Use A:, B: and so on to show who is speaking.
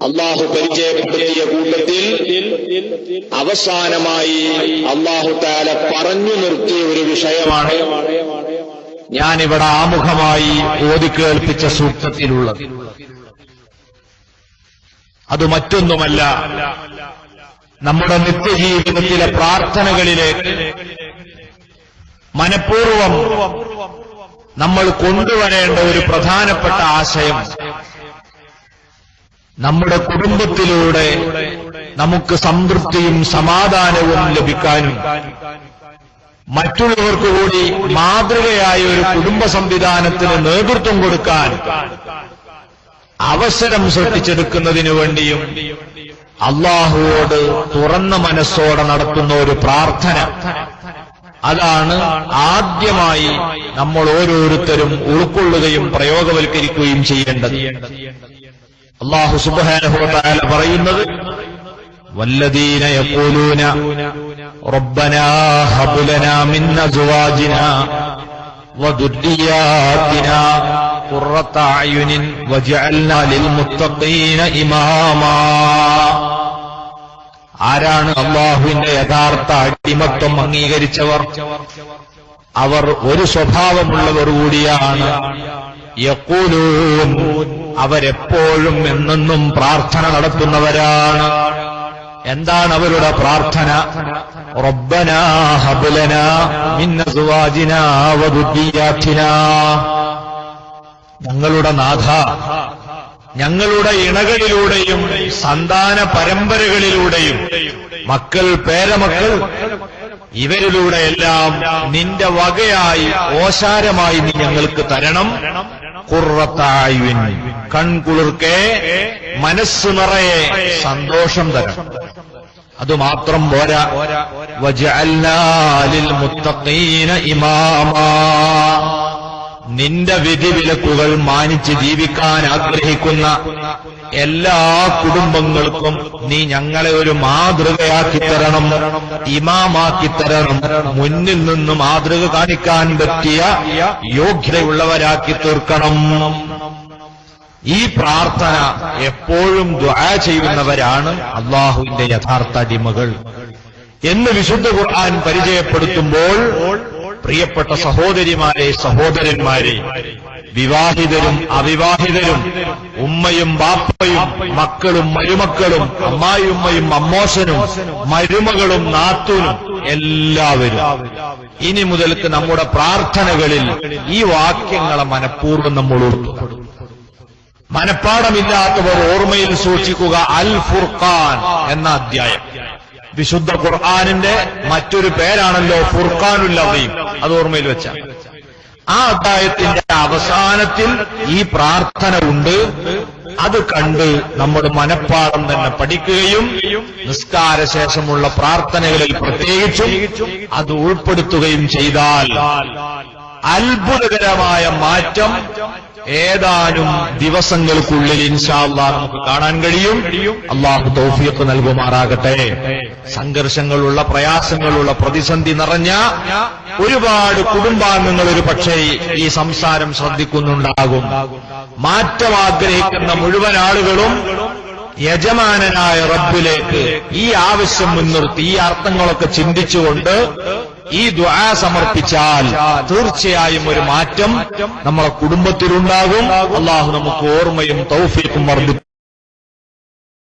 A: അള്ളാഹു പരിചയപ്പെടുത്തിയ കൂട്ടത്തിൽ അവസാനമായി അള്ളാഹു താല പറഞ്ഞു നിർത്തിയ ഒരു വിഷയമാണ്
B: ഞാനിവിടെ ആമുഖമായി ഓതിക്കേൽപ്പിച്ച സൂക്തത്തിലുള്ളത്. അത് മറ്റൊന്നുമല്ല നമ്മുടെ നിത്യജീവിതത്തിലെ പ്രാർത്ഥനകളിലേക്ക് മനഃപൂർവം നമ്മൾ കൊണ്ടുവരേണ്ട ഒരു പ്രധാനപ്പെട്ട ആശയം നമ്മുടെ കുടുംബത്തിലൂടെ നമുക്ക് സംതൃപ്തിയും സമാധാനവും ലഭിക്കാനും മറ്റുള്ളവർക്ക് കൂടി മാതൃകയായ ഒരു കുടുംബ സംവിധാനത്തിന് നേതൃത്വം കൊടുക്കാൻ അവസരം സൃഷ്ടിച്ചെടുക്കുന്നതിനു വേണ്ടിയും അള്ളാഹുവോട് തുറന്ന മനസ്സോടെ നടത്തുന്ന ഒരു പ്രാർത്ഥന. അതാണ് ആദ്യമായി നമ്മൾ ഓരോരുത്തരും ഉൾക്കൊള്ളുകയും പ്രയോഗവൽക്കരിക്കുകയും ചെയ്യേണ്ടത്. അള്ളാഹു സുബാനുഭവത്തായ പറയുന്നത് والذين يقولون ربنا هب لنا من ازواجنا وذرياتنا قرة اعين واجعلنا للمتقين اماما ആരാണ് അള്ളാഹുവിന്റെ യഥാർത്ഥ അടിമത്വം അംഗീകരിച്ചവർ അവർ ഒരു സ്വഭാവമുള്ളവർ കൂടിയാണ് യക്കൂലൂൻ അവരെപ്പോഴും എന്നെന്നും പ്രാർത്ഥന നടത്തുന്നവരാണ്. എന്താണ് അവരുടെ പ്രാർത്ഥന? റബ്ബന ഞങ്ങളുടെ നാഥ ഞങ്ങളുടെ ഇണകളിലൂടെയും സന്താന പരമ്പരകളിലൂടെയും മക്കൾ പേരമക്കൾ ഇവരിലൂടെയെല്ലാം നിന്റെ വകയായി ഓശാരമായി നീ ഞങ്ങൾക്ക് തരണം. കുറത്തായുവിൻ കൺകുളിർക്കെ മനസ്സ് നിറയെ സന്തോഷം തരണം അതുമാത്രം പോരാ. വജഅൽനാലിൽ മുത്തഖീന ഇമാമാ. നിന്റെ വിധിവിലക്കുകൾ മാനിച്ച് ജീവിക്കാൻ ആഗ്രഹിക്കുന്ന എല്ലാ കുടുംബങ്ങൾക്കും നീ ഞങ്ങളെ ഒരു മാതൃകയാക്കി തരണം. ഇമാമാക്കി തരണം. മുന്നിൽ നിന്ന് മാതൃക കാണിക്കാൻ പറ്റിയ യോഗ്യതയുള്ളവരാക്കി തീർക്കണം. ഈ പ്രാർത്ഥന എപ്പോഴും ദ്വാ ചെയ്യുന്നവരാണ് അള്ളാഹുവിന്റെ യഥാർത്ഥ അടിമകൾ. എന്ന് വിശുദ്ധ ഖുർആൻ പരിചയപ്പെടുത്തുമ്പോൾ പ്രിയപ്പെട്ട സഹോദരിമാരെ സഹോദരന്മാരെ വിവാഹിതരും അവിവാഹിതരും ഉമ്മയും ബാപ്പയും മക്കളും മരുമക്കളും അമ്മായിയുമ്മയും അമ്മോശനും മരുമകളും നാത്തൂനും എല്ലാവരും. ഇനി മുതൽക്ക് നമ്മുടെ പ്രാർത്ഥനകളിൽ ഈ വാക്യങ്ങളെ മനഃപൂർവം നമ്മൾ ഓർത്തു മനഃപ്പാടമില്ലാത്തവർ ഓർമ്മയിൽ സൂക്ഷിക്കുക അൽ ഫുർഖാൻ എന്ന അധ്യായം. വിശുദ്ധ ഖുർആാനിന്റെ മറ്റൊരു പേരാണല്ലോ ഫുർഖാനുൽ അവയും അത് ഓർമ്മയിൽ വെച്ച. ആ അധ്യായത്തിന്റെ അവസാനത്തിൽ ഈ പ്രാർത്ഥന ഉണ്ട്. അത് കണ്ട് നമ്മുടെ മനഃപ്പാടം തന്നെ പഠിക്കുകയും നിസ്കാര ശേഷമുള്ള പ്രാർത്ഥനകളിൽ പ്രത്യേകിച്ചും അത് ഉൾപ്പെടുത്തുകയും ചെയ്താൽ അത്ഭുതകരമായ മാറ്റം ഏതാനും ദിവസങ്ങൾക്കുള്ളിൽ ഇൻഷാല്ലാ നമുക്ക് കാണാൻ കഴിയും. അള്ളാഹു തൗഫീഖ് നൽകുമാറാകട്ടെ. സംഘർഷങ്ങളുള്ള പ്രയാസങ്ങളുള്ള പ്രതിസന്ധി നിറഞ്ഞ ഒരുപാട് കുടുംബാംഗങ്ങൾ ഒരു പക്ഷേ ഈ സംസാരം ശ്രദ്ധിക്കുന്നുണ്ടാകും. മാറ്റം ആഗ്രഹിക്കുന്ന മുഴുവൻ ആളുകളും യജമാനനായ റബ്ബിലേക്ക് ഈ ആവശ്യം മുൻനിർത്തി ഈ അർത്ഥങ്ങളൊക്കെ ചിന്തിച്ചുകൊണ്ട് ഈ ദ്വാ സമർപ്പിച്ചാൽ തീർച്ചയായും ഒരു മാറ്റം നമ്മുടെ കുടുംബത്തിലുണ്ടാകും. അള്ളാഹു നമുക്ക് ഓർമ്മയും തൗഫീഖും വർദ്ധിപ്പിക്കും.